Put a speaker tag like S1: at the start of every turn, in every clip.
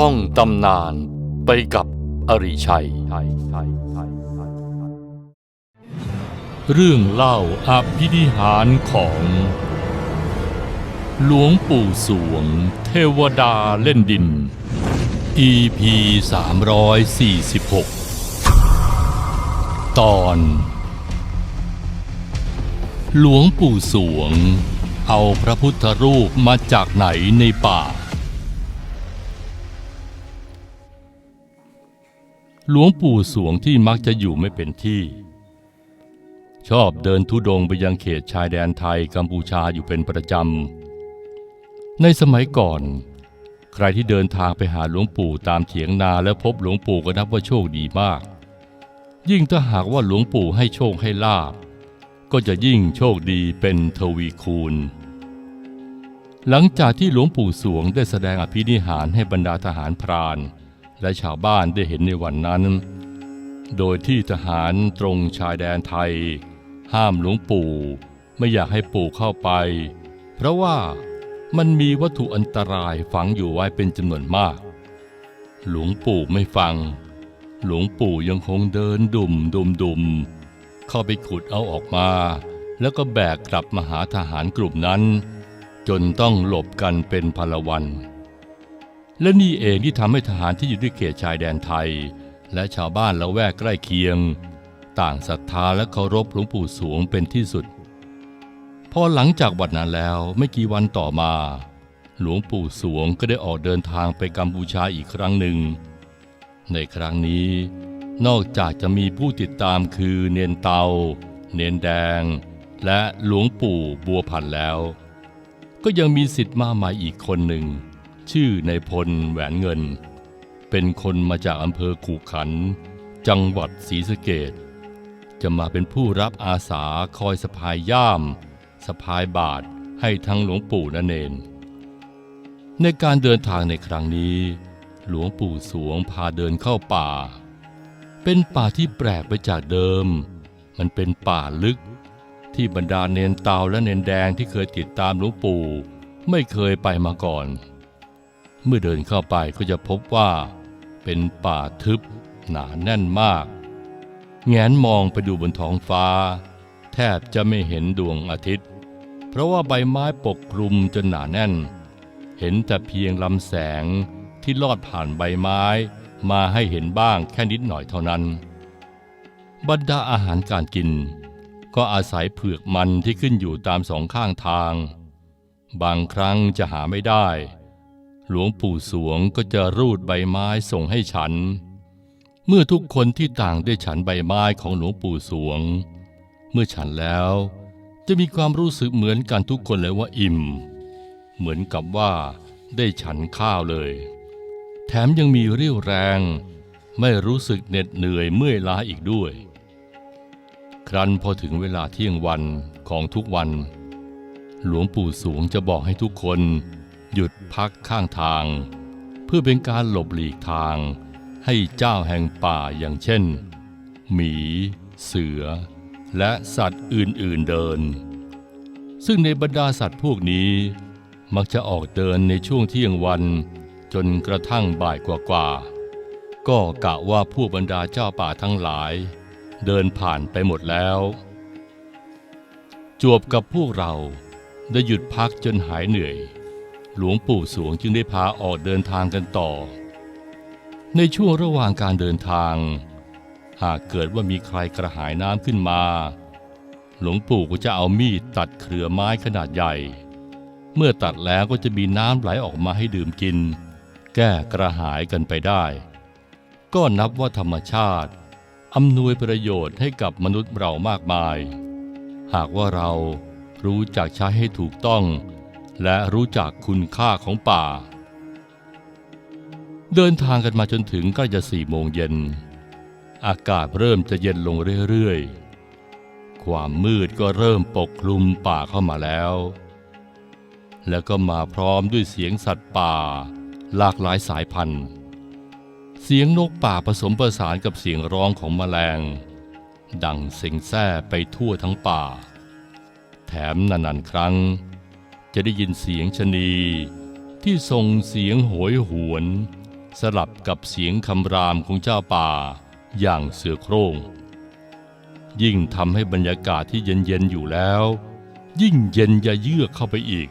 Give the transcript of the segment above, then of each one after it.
S1: ท่องตำนานไปกับอริชัย เรื่องเล่าอภินิหารของ หลวงปู่สวง เทวดาเล่นดิน EP 346 ตอน หลวงปู่สวง เอาพระพุทธรูปมาจากไหนในป่า หลวงปู่สวงที่มักจะอยู่ไม่เป็นที่ ชอบเดินทุดงไปยังเขตชายแดนไทยกัมพูชาอยู่เป็นประจำ ในสมัยก่อน ใครที่เดินทางไปหาหลวงปู่ตามเถียงนาแล้วพบหลวงปู่ก็นับว่าโชคดีมาก ยิ่งถ้าหากว่าหลวงปู่ให้โชคให้ลาบ ก็จะยิ่งโชคดีเป็นทวีคูณหลังจากที่หลวงปู่สวงได้แสดงอภินิหารให้บรรดาทหารพราน และชาวบ้านได้เห็นในวันนั้น โดยที่ทหารตรงชายแดนไทย ห้ามหลวงปู่ไม่อยากให้ปู่เข้าไป เพราะว่ามันมีวัตถุอันตรายฝังอยู่ไว้เป็นจำนวนมาก หลวงปู่ไม่ฟัง หลวงปู่ยังคงเดินดุมดุมดุมเข้าไปขุดเอาออกมา แล้วก็แบกกลับมาหาทหารกลุ่มนั้น จนต้องหลบกันเป็นพลวัน และนี่เองที่ทำให้ทหารที่อยู่ด้วยเขตชายแดนไทย และชาวบ้านละแวกใกล้เคียง ต่างศรัทธาและเคารพหลวงปู่สวงเป็นที่สุด พอหลังจากวันนั้นแล้วไม่กี่วันต่อมา หลวงปู่สวงก็ได้ออกเดินทางไปกัมพูชาอีกครั้งหนึ่ง ในครั้งนี้นอกจากจะมีผู้ติดตามคือเนียนเตา เนียนแดง และหลวงปู่บัวพันแล้ว ก็ยังมีสิทธิ์มาใหม่อีกคนหนึ่ง ชื่อในพลแหวนเงิน เป็นคนมาจากอำเภอขู่ขัน จังหวัดศรีสะเกดจะมาเป็นผู้รับอาสาคอยสะพายย่ามสะพายบาทให้ทั้งหลวงปู่และเนน ในการเดินทางในครั้งนี้ หลวงปู่สวงพาเดินเข้าป่า เป็นป่าที่แปลกไปจากเดิม มันเป็นป่าลึกที่บรรดาเนนเตาและเนนแดงที่เคยติดตามหลวงปู่ ไม่เคยไปมาก่อน เมื่อเดินเข้าไปก็จะพบว่า เป็นป่าทึบหนาแน่นมาก แงนมองไปดูบนท้องฟ้า แทบจะไม่เห็นดวงอาทิตย์ เพราะว่าใบไม้ปกคลุมจนหนาแน่น เห็นแต่เพียงลำแสงที่ลอดผ่านใบไม้มาให้เห็นบ้างแค่นิดหน่อยเท่านั้น บรรดาอาหารการกิน ก็อาศัยเผือกมันที่ขึ้นอยู่ตามสองข้างทาง บางครั้งจะหาไม่ได้ หลวงปู่สวงก็จะรูดใบไม้ส่งให้ฉัน เมื่อทุกคนที่ต่างได้ฉันใบไม้ของหลวงปู่สวง เมื่อฉันแล้ว จะมีความรู้สึกเหมือนกันทุกคนเลยว่าอิ่ม เหมือนกับว่าได้ฉันข้าวเลย แถมยังมีเรี่ยวแรง ไม่รู้สึกเหน็ดเหนื่อยเมื่อยล้าอีกด้วย ครั้นพอถึงเวลาเที่ยงวันของทุกวัน หลวงปู่สวงจะบอกให้ทุกคน หยุดพักข้างทาง เพื่อเป็นการหลบหลีกทางให้เจ้าแห่งป่าอย่างเช่น หมี เสือ และสัตว์อื่นๆเดิน ซึ่งในบรรดาสัตว์พวกนี้ มักจะออกเดินในช่วงเที่ยงวัน จนกระทั่งบ่ายกว่าๆก็กะว่าผู้บรรดาเจ้าป่าทั้งหลาย เดินผ่านไปหมดแล้ว จวบกับพวกเราได้หยุดพักจนหายเหนื่อย หลวงปู่สวงจึงได้พาออกเดินทางกันต่อ ในช่วงระหว่างการเดินทาง หากเกิดว่ามีใครกระหายน้ำขึ้นมา หลวงปู่ก็จะเอามีดตัดเครือไม้ขนาดใหญ่ เมื่อตัดแล้วก็จะมีน้ำไหลออกมาให้ดื่มกิน แก้กระหายกันไปได้ ก็นับว่าธรรมชาติอำนวยประโยชน์ให้กับมนุษย์เรามากมาย หากว่าเรารู้จักใช้ให้ถูกต้อง และรู้จักคุณค่าของป่า เดินทางกันมาจนถึงใกล้จะสี่โมงเย็น อากาศเริ่มจะเย็นลงเรื่อยๆ ความมืดก็เริ่มปกคลุมป่าเข้ามาแล้ว แล้วก็มาพร้อมด้วยเสียงสัตว์ป่า หลากหลายสายพันธุ์ เสียงนกป่าผสมประสานกับเสียงร้องของแมลง ดังเซ็งแซ่ไปทั่วทั้งป่า แถมนานๆครั้ง จะได้ยินเสียงชนีที่ส่งเสียงโหยหวน สลับกับเสียงคำรามของเจ้าป่าอย่างเสือโคร่ง ยิ่งทำให้บรรยากาศที่เย็นๆอยู่แล้ว ยิ่งเย็นย่าเยือกเข้าไปอีก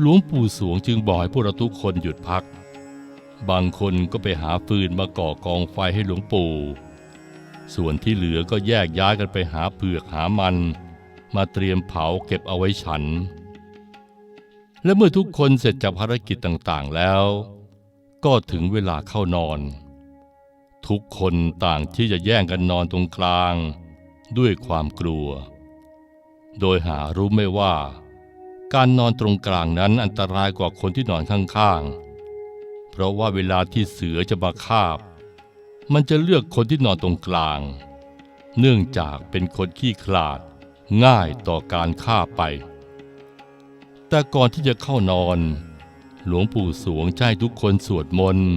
S1: หลวงปู่สวงจึงบอกให้พวกเราทุกคนหยุดพัก บางคนก็ไปหาฟืนมาก่อกองไฟให้หลวงปู่ ส่วนที่เหลือก็แยกย้ายกันไปหาเผือกหามัน มาเตรียมเผาเก็บเอาไว้ฉัน และเมื่อทุกคนเสร็จจากภารกิจต่างๆแล้ว ก็ถึงเวลาเข้านอน ทุกคนต่างที่จะแย่งกันนอนตรงกลาง ด้วยความกลัว โดยหารู้ไม่ว่า การนอนตรงกลางนั้นอันตรายกว่าคนที่นอนข้างๆ เพราะว่าเวลาที่เสือจะมาคาบ มันจะเลือกคนที่นอนตรงกลาง เนื่องจากเป็นคนขี้ขลาดง่ายต่อการฆ่าไป แต่ก่อนที่จะเข้านอน หลวงปู่สวงให้ทุกคนสวดมนต์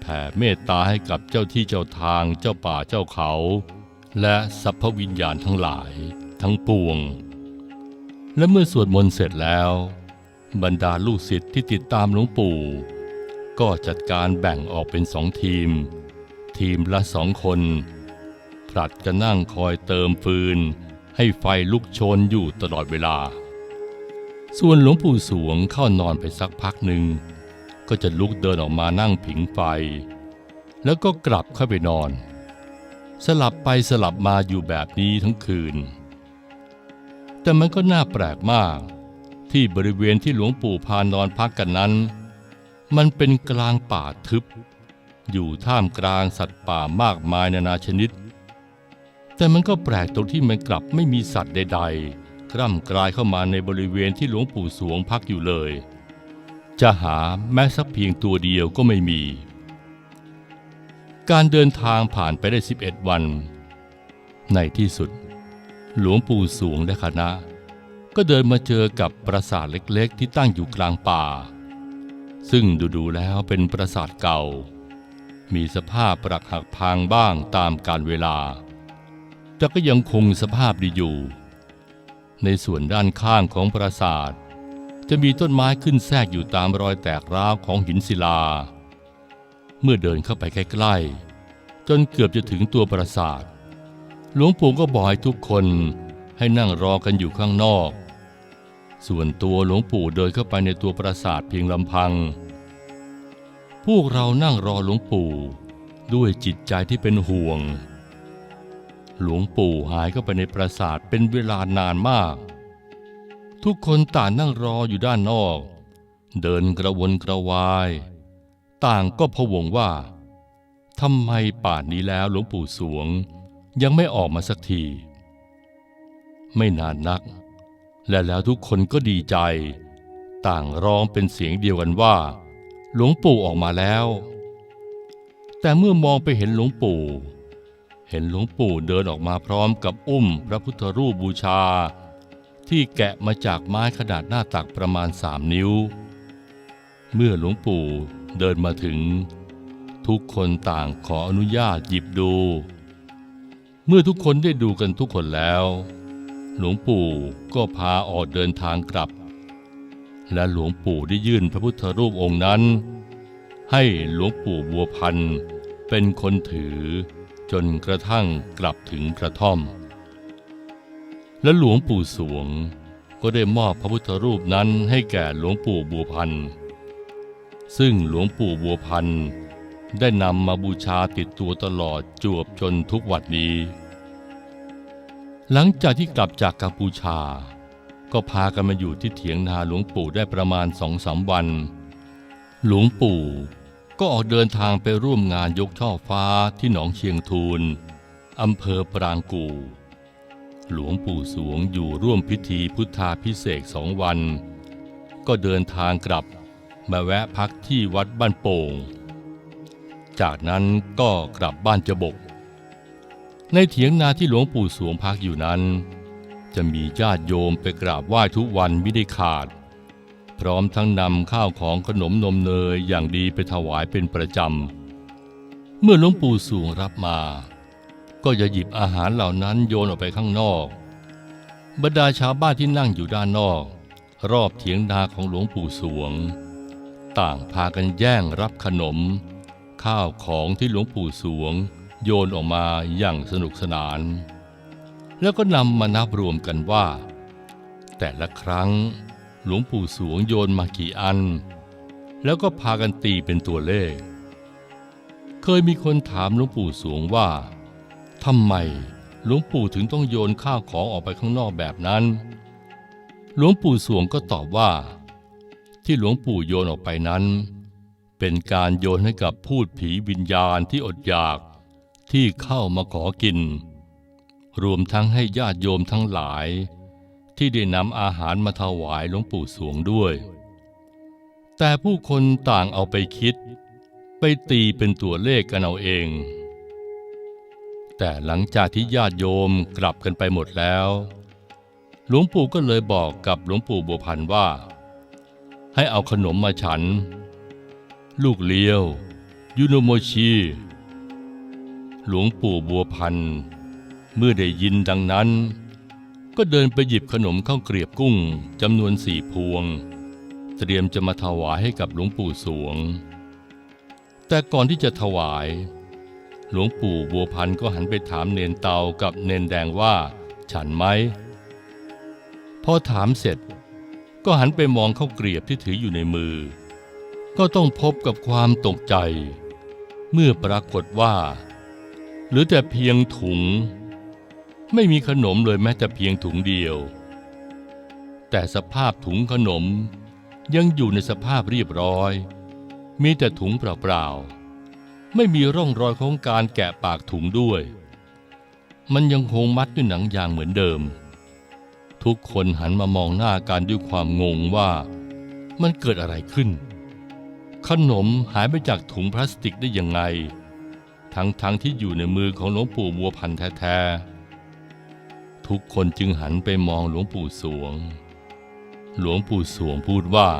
S1: แผ่เมตตาให้กับเจ้าที่เจ้าทางเจ้าป่าเจ้าเขา และสรรพวิญญาณทั้งหลายทั้งปวง และเมื่อสวดมนต์เสร็จแล้ว บรรดาลูกศิษย์ที่ติดตามหลวงปู่ ก็จัดการแบ่งออกเป็นสองทีม ทีมละสองคนผลัดกันนั่งคอยเติมฟืนให้ไฟลุกโชนอยู่ตลอดเวลา ส่วนหลวงปู่สวงเข้านอนไปสักพักหนึ่ง ก็จะลุกเดินออกมานั่งผิงไฟ แล้วก็กลับเข้าไปนอน สลับไปสลับมาอยู่แบบนี้ทั้งคืน แต่มันก็น่าแปลกมาก ที่บริเวณที่หลวงปู่พานอนพักกันนั้น มันเป็นกลางป่าทึบ อยู่ท่ามกลางสัตว์ป่ามากมายนานาชนิด แต่มันก็แปลกตรงที่มันกลับไม่มีสัตว์ใด ๆ ร่ำกลายเข้ามาในบริเวณที่หลวงปู่สวงพักอยู่เลย จะหาแม้สักเพียงตัวเดียวก็ไม่มี การเดินทางผ่านไปได้ 11 วัน ในที่สุด หลวงปู่สวงและคณะ ก็เดินมาเจอกับปราสาทเล็กๆ ที่ตั้งอยู่กลางป่า ซึ่งดูๆแล้วเป็นปราสาทเก่า มีสภาพปรักหักพังบ้างตามกาลเวลาแต่ก็ยังคงสภาพดีอยู่ ในส่วนด้านข้างของปราสาท จะมีต้นไม้ขึ้นแทรกอยู่ตามรอยแตกร้าวของหินศิลา เมื่อเดินเข้าไปใกล้ๆจนเกือบจะถึงตัวปราสาท หลวงปู่ก็บอกให้ทุกคนให้นั่งรอกันอยู่ข้างนอก ส่วนตัวหลวงปู่เดินเข้าไปในตัวปราสาทเพียงลำพัง พวกเรานั่งรอหลวงปู่ด้วยจิตใจที่เป็นห่วง หลวงปู่หายเข้าไปในปราสาทเป็นเวลานานมาก ทุกคนต่างนั่งรออยู่ด้านนอก เดินกระวนกระวาย ต่างก็พะวงว่าทำไมป่านนี้แล้วหลวงปู่สวง ยังไม่ออกมาสักที ไม่นานนัก และแล้วทุกคนก็ดีใจ ต่างร้องเป็นเสียงเดียวกันว่า หลวงปู่ออกมาแล้ว แต่เมื่อมองไปเห็นหลวงปู่ เห็นหลวงปู่เดินออกมาพร้อมกับอุ้มพระพุทธรูปบูชา ที่แกะมาจากไม้ขนาดหน้าตักประมาณสามนิ้ว เมื่อหลวงปู่เดินมาถึง ทุกคนต่างขออนุญาตหยิบดู เมื่อทุกคนได้ดูกันทุกคนแล้ว หลวงปู่ก็พาออกเดินทางกลับ และหลวงปู่ได้ยื่นพระพุทธรูปองค์นั้น ให้หลวงปู่บัวพันธ์เป็นคนถือ จนกระทั่งกลับถึงกระท่อม และหลวงปู่สวงก็ได้มอบพระพุทธรูปนั้นให้แก่หลวงปู่บัวพันธ์ซึ่งหลวงปู่บัวพันธ์ได้นำมาบูชาติดตัวตลอดจวบจนทุกวันนี้ หลังจากที่กลับจากกัมพูชา ก็พากันมาอยู่ที่เถียงนาหลวงปู่ได้ประมาณสองสามวัน หลวงปู่ ก็ออกเดินทางไปร่วมงานยกช่อฟ้าที่หนองเชียงทูลอำเภอปรางกูหลวงปู่สวงอยู่ร่วมพิธีพุทธาพิเศษสองวัน ก็เดินทางกลับมาแวะพักที่วัดบ้านโป่ง จากนั้นก็กลับบ้านจบก ในเถียงนาที่หลวงปู่สวงพักอยู่นั้น จะมีญาติโยมไปกราบไหว้ทุกวันไม่ได้ขาด พร้อมทั้งนำข้าวของขนมนมเนยอย่างดีไปถวายเป็นประจำ เมื่อหลวงปู่สวงรับมา ก็จะหยิบอาหารเหล่านั้นโยนออกไปข้างนอก บรรดาชาวบ้านที่นั่งอยู่ด้านนอก รอบเถียงนาของหลวงปู่สวง ต่างพากันแย่งรับขนม ข้าวของที่หลวงปู่สวง โยนออกมาอย่างสนุกสนาน แล้วก็นำมานับรวมกันว่า แต่ละครั้ง หลวงปู่สวงโยนมากี่อัน แล้วก็พากันตีเป็นตัวเลข เคยมีคนถามหลวงปู่สวงว่าทำไมหลวงปู่ถึงต้องโยนข้าวของออกไปข้างนอกแบบนั้น หลวงปู่สวงก็ตอบว่า ที่หลวงปู่โยนออกไปนั้น เป็นการโยนให้กับพูดผีวิญญาณที่อดอยากที่เข้ามาขอกิน รวมทั้งให้ญาติโยมทั้งหลาย ที่ได้นำอาหารมาถวายหลวงปู่สวงด้วย แต่ผู้คนต่างเอาไปคิด ไปตีเป็นตัวเลขกันเอาเอง แต่หลังจากที่ญาติโยมกลับกันไปหมดแล้ว หลวงปู่ก็เลยบอกกับหลวงปู่บัวพันว่า ให้เอาขนมมาฉัน ลูกเลี้ยวยุโนโมชิหลวงปู่บัวพันเมื่อได้ยินดังนั้น ก็เดินไปหยิบขนมข้าวเกรียบกุ้งจำนวนสี่พวง เตรียมจะมาถวายให้กับหลวงปู่สวง แต่ก่อนที่จะถวาย หลวงปู่บัวพันก็หันไปถามเนนเตากับเนนแดงว่า ฉันไหมพอถามเสร็จ ก็หันไปมองข้าวเกรียบที่ถืออยู่ในมือ ก็ต้องพบกับความตกใจ เมื่อปรากฏว่าหลือแต่เพียงถุง ไม่มีขนมเลยแม้แต่เพียงถุงเดียว แต่สภาพถุงขนมยังอยู่ในสภาพเรียบร้อย มีแต่ถุงเปล่าๆ ไม่มีร่องรอยของการแกะปากถุงด้วย มันยังคงมัดด้วยหนังยางเหมือนเดิม ทุกคนหันมามองหน้ากันด้วยความงงว่ามันเกิดอะไรขึ้น ขนมหายไปจากถุงพลาสติกได้ยังไง ทั้งๆทที่อยู่ในมือของหลวงปู่บัวพันธ์แท้ๆ ทุกคนจึงหันไปมองหลวงปู่สวง หลวงปู่สวงพูดว่า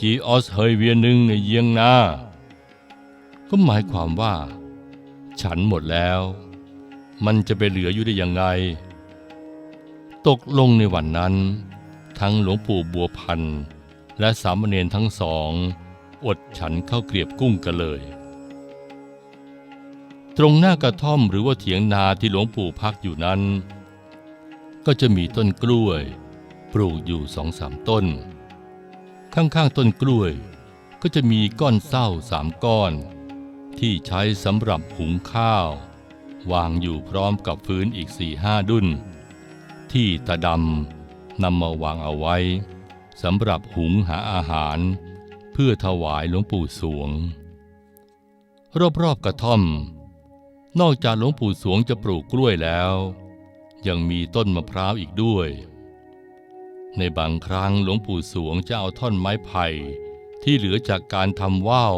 S1: จีออสเฮยเวียนึงในเยียงนาก็หมายความว่า ฉันหมดแล้ว มันจะไปเหลืออยู่ได้ยังไง ตกลงในวันนั้น ทั้งหลวงปู่บัวพันธ์และสามเณรทั้งสอง อดฉันเข้าเกรียบกุ้งกันเลย ตรงหน้ากระท่อมหรือว่าเถียงนาที่หลวงปู่พักอยู่นั้น ก็จะมีต้นกล้วย ปลูกอยู่สองสามต้น ข้างๆต้นกล้วย ก็จะมีก้อนเศร้าสามก้อน ที่ใช้สำหรับหุงข้าว วางอยู่พร้อมกับพื้นอีกสี่ห้าดุนที่ตาดำนำมาวางเอาไว้สำหรับหุงหาอาหาร เพื่อถวายหลวงปู่สวง รอบๆกระท่อม นอกจากหลวงปู่สวงจะปลูกกล้วยแล้ว ยังมีต้นมะพร้าวอีกด้วย ในบางครั้งหลวงปู่สวงจะเอาท่อนไม้ไผ่ที่เหลือจากการทำว่าว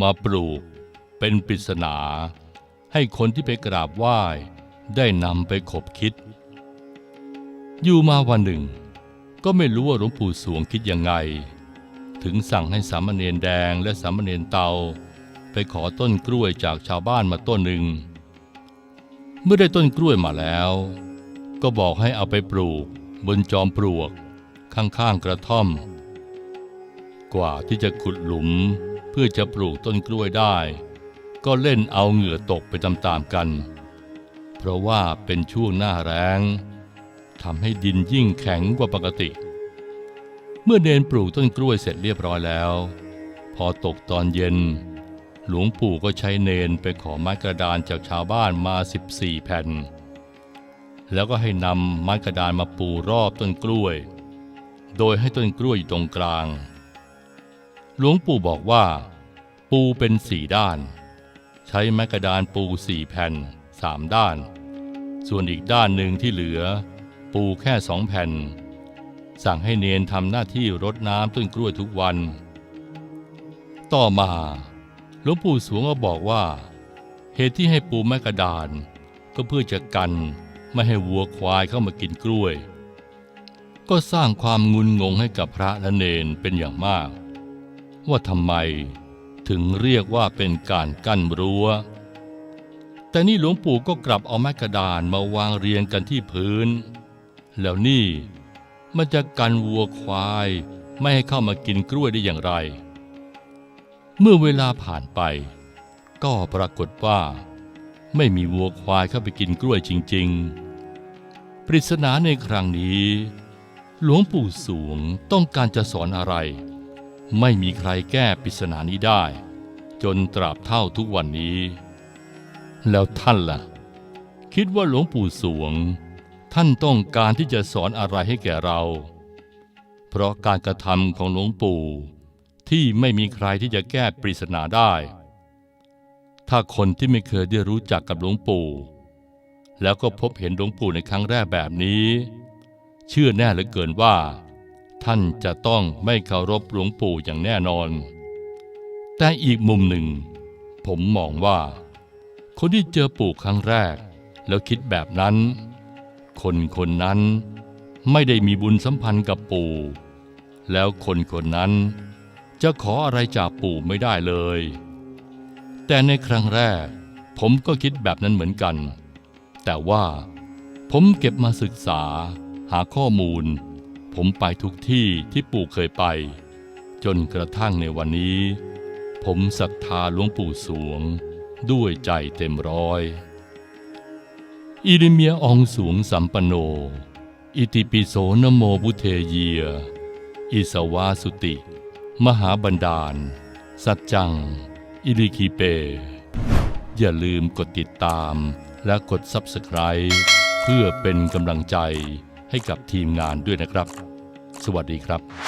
S1: มาปลูกเป็นปริศนา ให้คนที่ไปกราบไหว้ได้นำไปขบคิด อยู่มาวันหนึ่ง ก็ไม่รู้ว่าหลวงปู่สวงคิดยังไง ถึงสั่งให้สามเณรแดงและสามเณรเตา ไปขอต้นกล้วยจากชาวบ้านมาต้นหนึ่ง เมื่อได้ต้นกล้วยมาแล้ว ก็บอกให้เอาไปปลูก บนจอมปลวก ข้างๆกระท่อม กว่าที่จะขุดหลุมเพื่อจะปลูกต้นกล้วยได้ ก็เล่นเอาเหงื่อตกไปตามๆกัน เพราะว่าเป็นช่วงหน้าแรงทำให้ดินยิ่งแข็งกว่าปกติ เมื่อเนนปลูกต้นกล้วยเสร็จเรียบร้อยแล้ว พอตกตอนเย็น หลวงปู่ก็ใช้เนนไปขอไม้กระดานจากชาวบ้านมา 14 แผ่น แล้วก็ให้นำไม้กระดานมาปูรอบต้นกล้วย โดยให้ต้นกล้วยอยู่ตรงกลาง หลวงปู่บอกว่า ปูเป็นสี่ด้าน ใช้ไม้กระดานปูสี่แผ่นสามด้าน ส่วนอีกด้านหนึ่งที่เหลือ ปูแค่สองแผ่น สั่งให้เนนทำหน้าที่รดน้ำต้นกล้วยทุกวัน ต่อมา หลวงปู่สวงก็บอกว่า เหตุที่ให้ปูไม้กระดาน ก็เพื่อจะกันไม่ให้วัวควายเข้ามากินกล้วย ก็สร้างความงุนงงให้กับพระและเนนเป็นอย่างมาก ว่าทำไมถึงเรียกว่าเป็นการกั้นรั้ว แต่นี่หลวงปู่ก็กลับเอาไม้กระดานมาวางเรียงกันที่พื้น แล้วนี่มันจะกันวัวควายไม่ให้เข้ามากินกล้วยได้อย่างไร เมื่อเวลาผ่านไป ก็ปรากฏว่า ไม่มีวัวควายเข้าไปกินกล้วยจริง ๆ ปริศนาในครั้งนี้ หลวงปู่สวงต้องการจะสอนอะไร ไม่มีใครแก้ปริศนานี้ได้ จนตราบเท่าทุกวันนี้ แล้วท่านล่ะ คิดว่าหลวงปู่สวง ท่านต้องการที่จะสอนอะไรให้แก่เรา เพราะการกระทำของหลวงปู่ ที่ไม่มีใครที่จะแก้ปริศนาได้ ถ้าคนที่ไม่เคยได้รู้จักกับหลวงปู่ แล้วก็พบเห็นหลวงปู่ในครั้งแรกแบบนี้ เชื่อแน่เหลือเกินว่า ท่านจะต้องไม่เคารพหลวงปู่อย่างแน่นอน แต่อีกมุมหนึ่ง ผมมองว่า คนที่เจอปู่ครั้งแรก แล้วคิดแบบนั้น คนคนนั้นไม่ได้มีบุญสัมพันธ์กับปู่ แล้วคนคนนั้น จะขออะไรจากปู่ไม่ได้เลย แต่ในครั้งแรก ผมก็คิดแบบนั้นเหมือนกัน แต่ว่า ผมเก็บมาศึกษา หาข้อมูล ผมไปทุกที่ที่ปู่เคยไป จนกระทั่งในวันนี้ ผมศรัทธาหลวงปู่สวง ด้วยใจเต็มร้อยอิริเมียอองสูงสัมปโน อิติปิโสนโมบุเทเยียอิสวาสุติ มหาบันดาล สัจจัง อิลิคีเป อย่าลืมกดติดตาม และกด Subscribe เพื่อเป็นกำลังใจให้กับทีมงานด้วยนะครับ สวัสดีครับ